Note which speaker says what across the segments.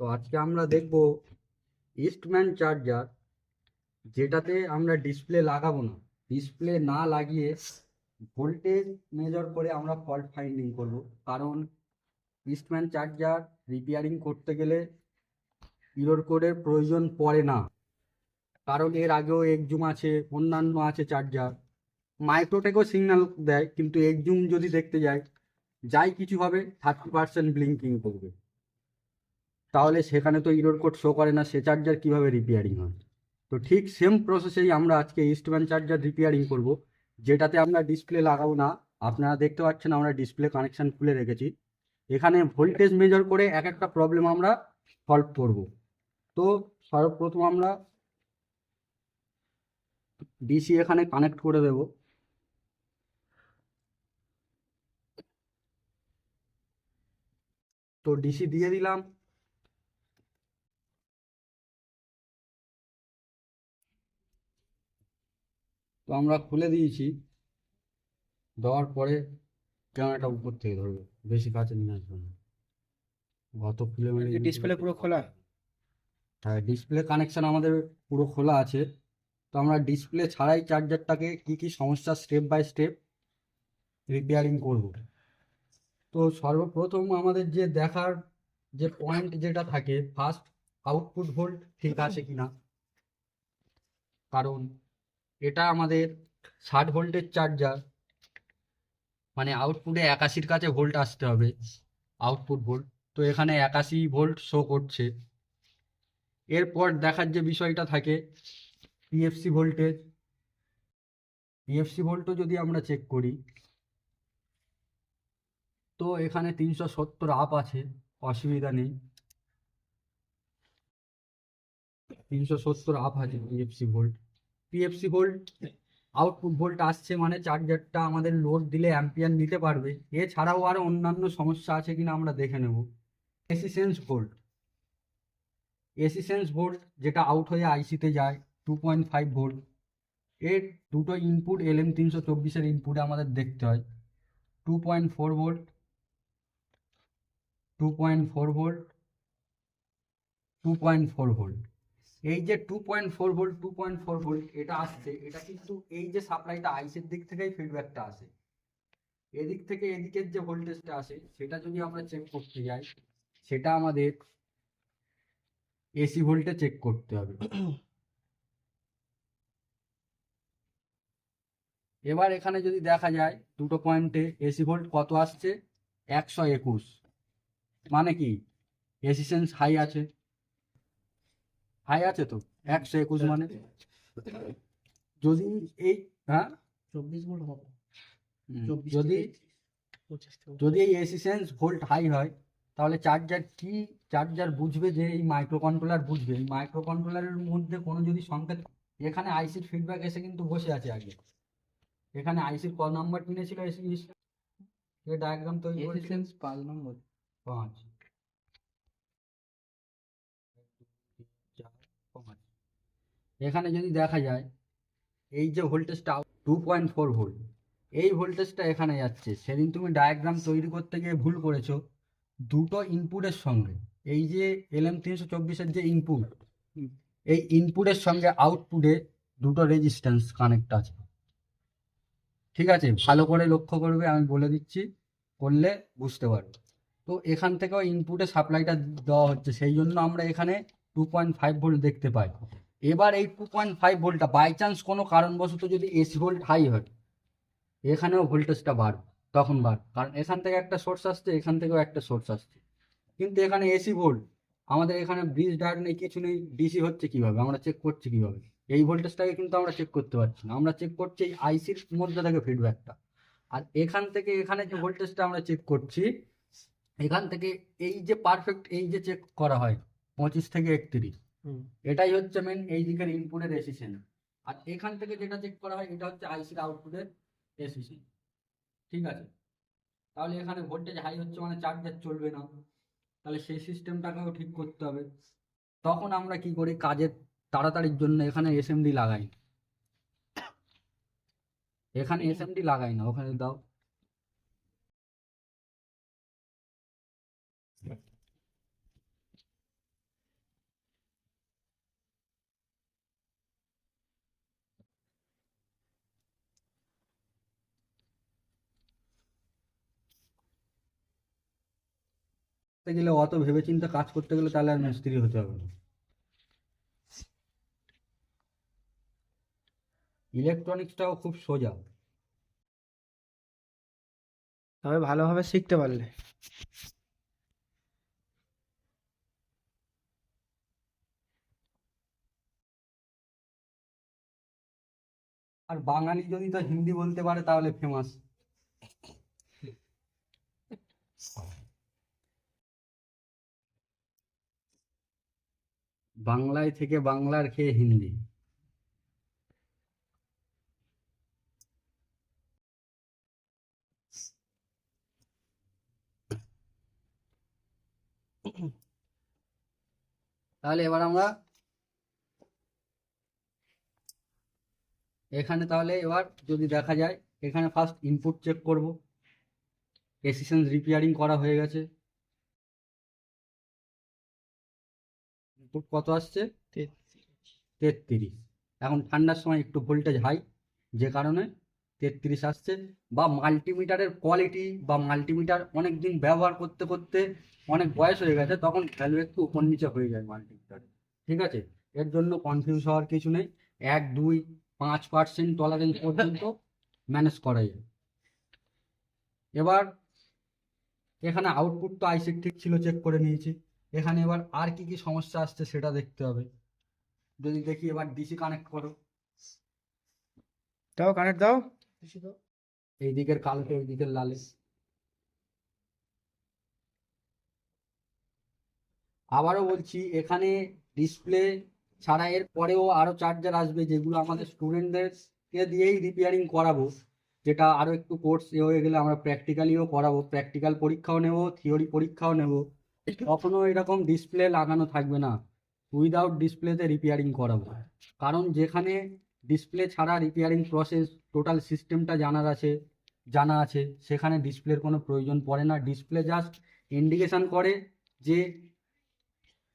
Speaker 1: তো আজকে আমরা দেখব ইস্টম্যান চার্জার যেটাতে আমরা ডিসপ্লে লাগাবো না। ডিসপ্লে না লাগিয়ে ভোল্টেজ মেজার করে আমরা ফল্ট ফাইন্ডিং করব। কারণ ইস্টম্যান চার্জার রিপেয়ারিং করতে গেলে ইরোর কোডের প্রয়োজন পড়ে না। কারণ এর আগেও একজুম আছে, অন্যান্য আছে চার্জার মাইক্রোটেকও সিগন্যাল দেয়, কিন্তু একজুম যদি দেখতে যাই যাই কিছু হবে থার্টি পার্সেন্ট ব্লিঙ্কিং করবে। তাহলে সেখানে তো ইরোর কোড শো করে না, সে চার্জার কীভাবে রিপেয়ারিং হয়? তো ঠিক সেম প্রসেসেই আমরা আজকে ইস্টম্যান চার্জার রিপেয়ারিং করব, যেটাতে আমরা ডিসপ্লে লাগাবো না। আপনারা দেখতে পাচ্ছেন আমরা ডিসপ্লে কানেকশান খুলে রেখেছি। এখানে ভোল্টেজ মেজার করে এক একটা প্রবলেম আমরা সলভ করব। তো সর্বপ্রথম আমরা ডিসি এখানে কানেক্ট করে দেব। তো ডিসি দিয়ে দিলাম তো আমরা খুলে দিয়েছি। দেওয়ার পরে ক্যামেরাটা উপর থেকে ধরবে। বেশি কাছে নিয়ে আসবে না। গত খুলে মেরে
Speaker 2: ডিসপ্লে পুরো খোলা?
Speaker 1: হ্যাঁ ডিসপ্লে কানেকশন আমাদের পুরো খোলা আছে। তো আমরা ডিসপ্লে ছাড়াই চার্জারটাকে কি কি সমস্যা স্টেপ বাই স্টেপ রিপেয়ারিং করব। তো সর্বপ্রথম আমাদের যে দেখার যে পয়েন্ট যেটা থাকে ফার্স্ট আউটপুট ভোল্ট ঠিক আছে কিনা? কারণ এটা আমাদের ষাট ভোল্টের চার্জার মানে আউটপুটে একাশির কাছে ভোল্ট আসতে হবে আউটপুট ভোল্ট। তো এখানে একাশি ভোল্ট শো করছে। এরপর দেখার যে বিষয়টা থাকে পিএফসি ভোল্টেজ পিএফসি ভোল্টও যদি আমরা চেক করি, তো এখানে তিনশো সত্তর আপ আছে, অসুবিধা নেই। তিনশো সত্তর আপ আছে PFC volt PFC volt output volt আসছে মানে চার্জারটা আমাদের লোড দিলে অ্যাম্পিয়ার নিতে পারবে। এছাড়াও আরও অন্যান্য সমস্যা আছে কিনা আমরা দেখে নেব। AC sense volt AC sense volt যেটা আউট হয়ে আইসিতে যায় টু পয়েন্ট ফাইভ ভোল্ট এর দুটো ইনপুট এল এম তিনশো চব্বিশের ইনপুটে আমাদের দেখতে হয়। Two point four volt two point four volt two point four volt এই যে two point four volt two point four volt এটা আসছে, এটা কিন্তু এই যে সাপ্লাইটা আইসের দিক থেকেই ফিডব্যাকটা আসে। এদিক থেকে এদিকের যে ভোল্টেজটা আসে, সেটা যদি আমরা চেক করতে যাই, সেটা আমাদের এসি ভোল্টে চেক করতে হবে। এবার এখানে যদি দেখা যায়, দুটো পয়েন্টে এসি ভোল্ট কত আসছে? একশো একুশ। মানে কি? এসিসেন্স হাই আছে। হাই আছে তো একশো একুশ মানে? যদি এই হ্যাঁ?
Speaker 2: চব্বিশ ভোল্ট হবে।
Speaker 1: যদি যদি এই এসিসেন্স ভোল্ট হাই হয় তাহলে চার্জার কি চার্জার বুঝবে যে এই মাইক্রো কন্ট্রোলার বুঝবে? এই মাইক্রো কন্ট্রোলারের মধ্যে কোনো যদি সংকেত এখানে আইসির ফিডব্যাক এসে কিন্তু বসে আছে আগে। এখানে আইসির ক নাম্বার পিনে ছিল এসি ডায়াগ্রাম তৈরি
Speaker 2: এসিসেন্স পাঁচ নম্বর।
Speaker 1: পাঁচ চার, পাঁচ। এখানে যদি দেখা যায়, এই যে ভোল্টেজটা টু পয়েন্ট ফোর ভোল্ট এই ভোল্টেজটা এখানে যাচ্ছে। সেদিন তুমি ডায়াগ্রাম তৈরি করতে গিয়ে ভুল করেছ। দুটো ইনপুটের সঙ্গে, এই যে এলএম তিনশো চব্বিশের যে ইনপুট এই ইনপুটের সঙ্গে আউটপুটে দুটো রেজিস্ট্যান্স কানেক্ট আছে। ঠিক আছে? ভালো করে লক্ষ্য করবে, আমি বলে দিচ্ছি, করলে বুঝতে পারবে। তো এখান থেকেও ইনপুটে সাপ্লাইটা দেওয়া হচ্ছে। সেই জন্য আমরা এখানে টু পয়েন্ট ফাইভ ভোল্ট দেখতে পাই। এবার এই টু পয়েন্ট ফাইভ ভোল্টটা বাই চান্স কোনো কারণবশত যদি এসি ভোল্ট হাই হয়, এখানেও ভোল্টেজটা বাড়বে, তখন বাড়বে। কারণ এখান থেকে একটা সোর্স আসছে, এখান থেকেও একটা সোর্স আসছে। কিন্তু এখানে এসি ভোল্ট আমাদের এখানে ব্রিজ ডায়ার নেই, কিছু নেই ডিসি হচ্ছে কীভাবে, আমরা চেক করছি কীভাবে। এই ভোল্টেজটাকে কিন্তু আমরা চেক করতে পারছি না। আমরা চেক করছি এই আইসির মধ্যে থেকে ফিডব্যাকটা আর এখান থেকে এখানে যে ভোল্টেজটা আমরা চেক করছি, এখান থেকে এই যে পারফেক্ট এই যে চেক করা হয়, পঁচিশ থেকে একত্রিশ। এটাই হচ্ছে মেন এই দিকের ইনপুটের এসিসেন আর এখান থেকে যেটা চেক করা হয়, এটা হচ্ছে আইসির আউটপুটের এসিসি ঠিক আছে? তাহলে এখানে ভোল্টেজ হাই হচ্ছে মানে চার্জার চলবে না। তাহলে সেই সিস্টেমটাকেও ঠিক করতে হবে। তখন আমরা কি করি? কাজের তাড়াতাড়ির জন্য এখানে এসএমডি লাগাই। এখানে এসএমডি লাগাই না, ওখানে দাও। করতে গেলে অত ভেবেচিন্তে কাজ করতে গেলে তাহলে আর মিস্ত্রি হতে হবে না। ইলেকট্রনিক্সটাও খুব সোজা।
Speaker 2: তবে ভালোভাবে শিখতে পারলে।
Speaker 1: আর বাঙালি যদি তো হিন্দি বলতে পারে তাহলে ফেমাস বাংলায় থেকে বাংলার খেয়ে হিন্দি। তাহলে এবার আমরা এখানে তাহলে এবার যদি দেখা যায়, এখানে ফার্স্ট ইনপুট চেক করব। রেসিস্ট্যান্স রিপেয়ারিং করা হয়ে গেছে। ইনপুট কত আসছে? তেত্রিশ। এখন ঠান্ডার সময় একটু ভোল্টেজ হাই যে কারণে তেত্রিশ আসছে। বা মাল্টিমিটারের কোয়ালিটি বা মাল্টিমিটার অনেক দিন ব্যবহার করতে করতে অনেক বয়স হয়ে গেছে তখন ভ্যালু একটু উপর নিচে হয়ে যায় মাল্টিমিটারে। ঠিক আছে? এর জন্য কনফিউজ হওয়ার কিছু নেই। এক দুই পাঁচ পার্সেন্ট টলারেন্স পর্যন্ত ম্যানেজ করা যায়। এবার এখানে আউটপুট তো আইসি ঠিক ছিল চেক করে নিয়েছি। এখানে এবার আর কি কি সমস্যা আসছে সেটা দেখতে হবে। যদি দেখি এবার ডিসি কানেক্ট করো।
Speaker 2: দাও কানেক্ট দাও।
Speaker 1: এই দিকের কালোতে ওই দিকের লালে। আবারও বলছি এখানে ডিসপ্লে ছাড়া এর পরেও আরও চার্জার আসবে যেগুলো আমাদের স্টুডেন্টদেরকে দিয়েই রিপেয়ারিং করাবো। যেটা আরও একটু কোর্স এ হয়ে গেলে আমরা প্র্যাকটিক্যালিও করাবো। প্র্যাকটিক্যাল পরীক্ষাও নেব থিওরি পরীক্ষাও নেব। কখনো এরকম ডিসপ্লে লাগানো থাকবে না। উইদাউট ডিসপ্লেতে রিপেয়ারিং করাবো। কারণ যেখানে ডিসপ্লে ছাড়া রিপেয়ারিং প্রসেস টোটাল সিস্টেমটা জানার আছে, জানা আছে, সেখানে ডিসপ্লের কোনো প্রয়োজন পড়ে না। ডিসপ্লে জাস্ট ইন্ডিকেশান করে যে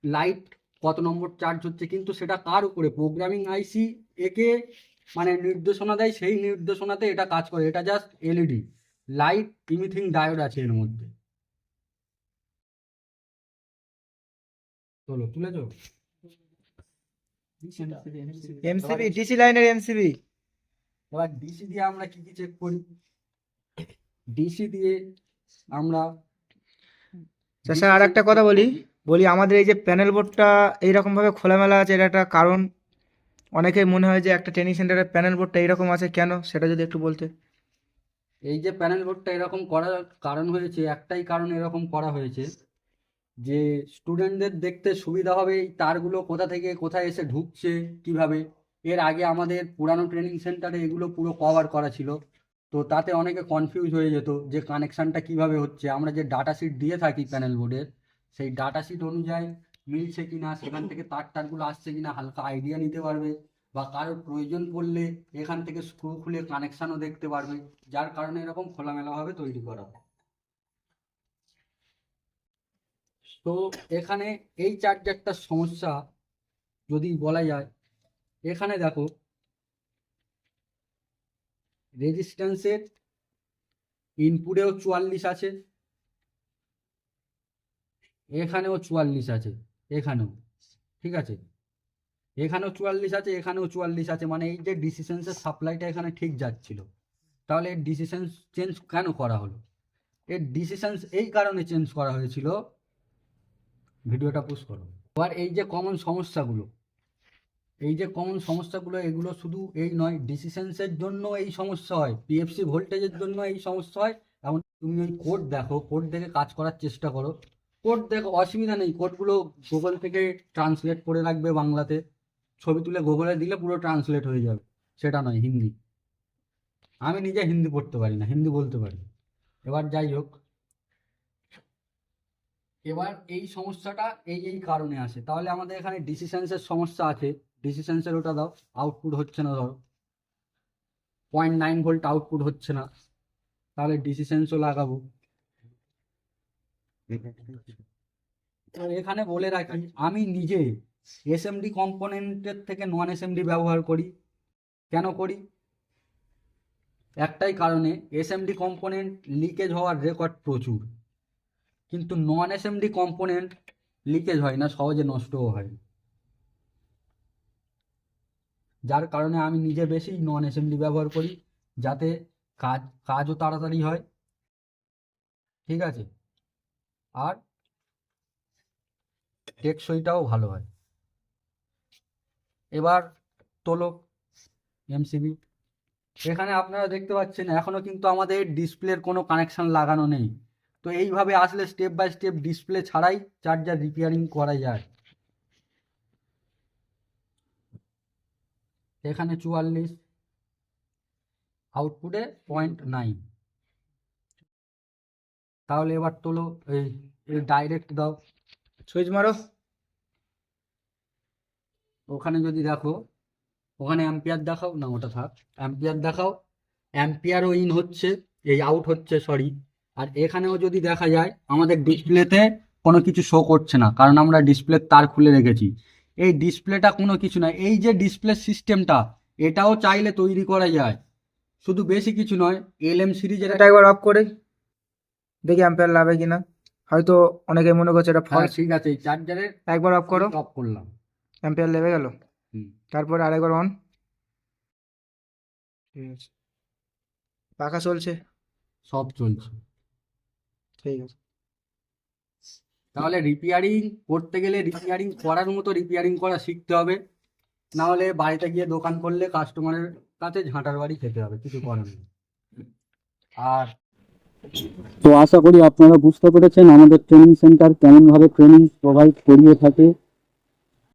Speaker 1: লাইট কত নম্বর চার্জ হচ্ছে, কিন্তু সেটা কার উপরে? প্রোগ্রামিং আইসি একে মানে নির্দেশনা দেয়, সেই নির্দেশনাতে এটা কাজ করে। এটা just LED light emitting diode আছে এর মধ্যে। চলো তুলেছো
Speaker 2: এমসিবি ডিসি লাইনের এমসিবি
Speaker 1: এবার ডিসি দিয়ে আমরা কি কি চেক করি? ডিসি দিয়ে আমরা
Speaker 2: স্যার আর একটা কথা বলি। বলি আমাদের এই যে প্যানেল বোর্ডটা এইরকম ভাবে খোলামেলা আছে এর একটা কারণ। অনেকেই মনে হয় যে একটা ট্রেনিং সেন্টারের প্যানেল বোর্ডটা এইরকম আছে কেন? সেটা যদি একটু বলতে।
Speaker 1: এই যে প্যানেল বোর্ডটা এরকম করার কারণ হয়েছে একটাই কারণ এরকম করা হয়েছে। যে স্টুডেন্টদের দেখতে সুবিধা হবে তারগুলো কোথা থেকে কোথায় এসে ঢুকছে, কীভাবে? এর আগে আমাদের পুরানো ট্রেনিং সেন্টারে এগুলো পুরো কভার করা ছিল। তো তাতে অনেকে কনফিউজ হয়ে যেত যে কানেকশানটা কীভাবে হচ্ছে। আমরা যে ডাটা শিট দিয়ে থাকি প্যানেল বোর্ডের সেই ডাটা শিট অনুযায়ী মিলছে কি না সেখান থেকে তার তারগুলো আসছে কি না হালকা আইডিয়া নিতে পারবে বা কারোর প্রয়োজন পড়লে এখান থেকে স্ক্রু খুলে কানেকশানও দেখতে পারবে। যার কারণে এরকম খোলামেলাভাবে তৈরি করা হয়। তো এখানে এই চার্জারটার সমস্যা যদি বলা যায়, এখানে দেখো, রেজিস্ট্যান্সের ইনপুটেও চুয়াল্লিশ আছে, এখানেও চুয়াল্লিশ আছে, এখানেও, ঠিক আছে? এখানেও চুয়াল্লিশ আছে, এখানেও চুয়াল্লিশ আছে মানে এই যে ডিসিশনসের সাপ্লাইটা এখানে ঠিক যাচ্ছিল। তাহলে এর ডিসিশন চেঞ্জ কেন করা হলো? এর ডিসিশনস এই কারণে চেঞ্জ করা হয়েছিল ভিডিওটা পুশ করো। এবার এই যে কমন সমস্যাগুলো, এই যে কমন সমস্যাগুলো, এগুলো শুধু এই নয় ডিসিশনসের জন্য এই সমস্যা হয় পিএফসি ভোল্টেজের জন্য এই সমস্যা হয়। এমন তুমি ওই কোড দেখো কোড দেখে কাজ করার চেষ্টা করো। কোড দেখো, অসুবিধা নেই কোডগুলো গুগল থেকে ট্রান্সলেট করে রাখবে বাংলাতে। ছবি তুলে গুগলে দিলে পুরো ট্রান্সলেট হয়ে যাবে। সেটা নয়, হিন্দি। আমি নিজে হিন্দি পড়তে পারি না, হিন্দি বলতে পারি। এবার যাই হোক এবার এই সমস্যাটা এই এই কারণে আসে। তাহলে আমাদের এখানে ডিসিশনসের সমস্যা আছে। ডিসিশনসের ওটা দাও আউটপুট হচ্ছে না ধরো। পয়েন্ট নাইন ভোল্ট আউটপুট হচ্ছে না। তাহলে ডিসিশনসও লাগাবো। এখানে বলে রাখি, আমি নিজে এসএমডি কম্পোনেন্টের থেকে নন এসএমডি ব্যবহার করি। কেন করি? একটাই কারণে এসএমডি কম্পোনেন্ট লিকেজ হওয়ার রেকর্ড প্রচুর। কিন্তু নন এসএমডি কম্পোনেন্ট লিকেজ হয় না, সহজে নষ্টও হয়। যার কারণে আমি নিজে বেশি নন এসএমডি ব্যবহার করি, যাতে কাজ, কাজও তাড়াতাড়ি হয়। ঠিক আছে? আর টেকসইটাও ভালো হয়। এবার তোলো এমসিবি এখানে আপনারা দেখতে পাচ্ছেন, এখনও কিন্তু আমাদের ডিসপ্লের কোনো কানেকশান লাগানো নেই। তো এইভাবে আসলে স্টেপ বাই স্টেপ ডিসপ্লে ছাড়াই চার্জার রিপেয়ারিং করা যায়। এখানে চুয়াল্লিশ আউটপুটে পয়েন্ট নাইন তাহলে এবার তোলো এই ডাইরেক্ট দাও।
Speaker 2: সুইচ মারো।
Speaker 1: ওখানে যদি দেখো ওখানে অ্যাম্পিয়ার দেখাও না ওটা থাক অ্যাম্পিয়ার দেখাও। অ্যাম্পিয়ারও ইন হচ্ছে এই আউট হচ্ছে সরি আর এখানেও যদি দেখা যায় আমাদের ডিসপ্লেতে কোনো কিছু শো করছে না কারণ আমরা ডিসপ্লের তার খুলে রেখেছি। এই ডিসপ্লেটা কোনো কিছু না এই যে ডিসপ্লে সিস্টেমটা এটাও চাইলে তৈরি করা যায়। শুধু বেশি কিছু নয় এলএম সিরিজের
Speaker 2: এটা একবার অফ করে। দেখি অ্যাম্পিয়ার লাভে কিনা। হয়তো অনেকে মনে করছে এটা
Speaker 1: হ্যাঁ
Speaker 2: ফলস
Speaker 1: ঠিক আছে চার্জারের
Speaker 2: একবার অফ করো।
Speaker 1: অফ করলাম।
Speaker 2: অ্যাম্পিয়ার লেবে গেল। তারপরে আরেকবার অন ঠিক আছে। পাখা চলছে।
Speaker 1: সব চলছে।
Speaker 2: ঠিক আছে।
Speaker 1: তাহলে রিপেয়ারিং করতে গেলে রিপেয়ারিং করার মতো রিপেয়ারিং করা শিখতে হবে। না হলে বাড়িতে গিয়ে দোকান করলে কাস্টমারের কাছে ঝাঁটার বাড়ি খেতে হবে কিছু করার নেই। আর তো আশা করি আপনারা বুঝতে পেরেছেন আমাদের ট্রেনিং সেন্টার কেমনভাবে ট্রেনিং প্রোভাইড করিয়ে থাকে।